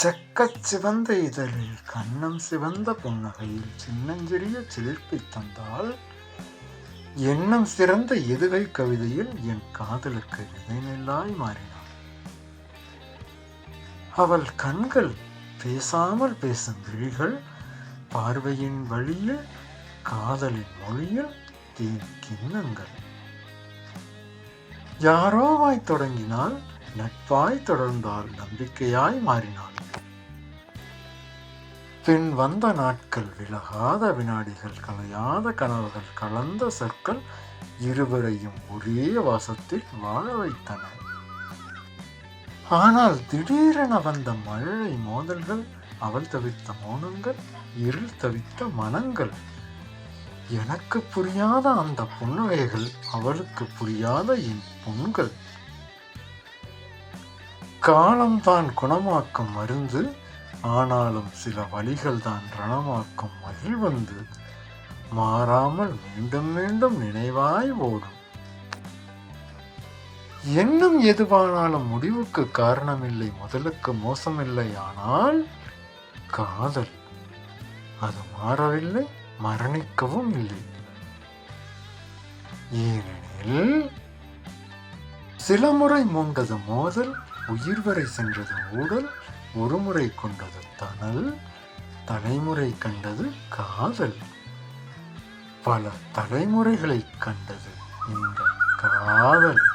செக்கச் சிவந்த இதழில் கண்ணம் சிவந்த புன்னகையில் சின்னஞ்சிறிய சிலிர்ப்பி தந்தால் எண்ணம் சிறந்த எதுகை கவிதையில் என் காதலுக்கு விதைநெல்லாய் மாறினாள். அவள் கண்கள் பேசாமல் பேசும் விழிகள் பார்வையின் வழியில் காதலின் மொழியில் தீ கிண்ணங்கள். யாரோவாய் தொடங்கினால் நட்பாய் தொடர்ந்தால் நம்பிக்கையாய் மாறினாள். பின் வந்த நாட்கள் விலகாத வினாடிகள் கலையாத கனவுகள் கலந்த சொற்கள் இருவரையும் ஒரே வாசத்தில் வாழ வைத்தன. ஆனால் திடீரென வந்த மழை மோதல்கள் அவள் தவித்த மௌனங்கள் இருள் தவித்த மனங்கள் எனக்கு புரியாத அந்த புன்னகைகள் அவளுக்கு புரியாத என் புண்கள் காலம்தான் குணமாக்கும் மருந்து ஆனாலும் சில வழிகள் தான் ரணமாக்கும் மகிழ்வந்து மாறாமல் மீண்டும் மீண்டும் நினைவாய் ஓடும். எண்ணம் எதுவானாலும் முடிவுக்கு காரணமில்லை முதலுக்கு மோசமில்லை ஆனால் காதல் அது மாறவில்லை மரணிக்கவும் இல்லை. ஏனெனில் சில முறை மூண்டது மோதல் உயிர் வரை சென்றது ஊடல் ஒருமுறை கொண்டது தனல் தலைமுறை கண்டது காதல். பல தலைமுறைகளை கண்டது இந்த காதல்.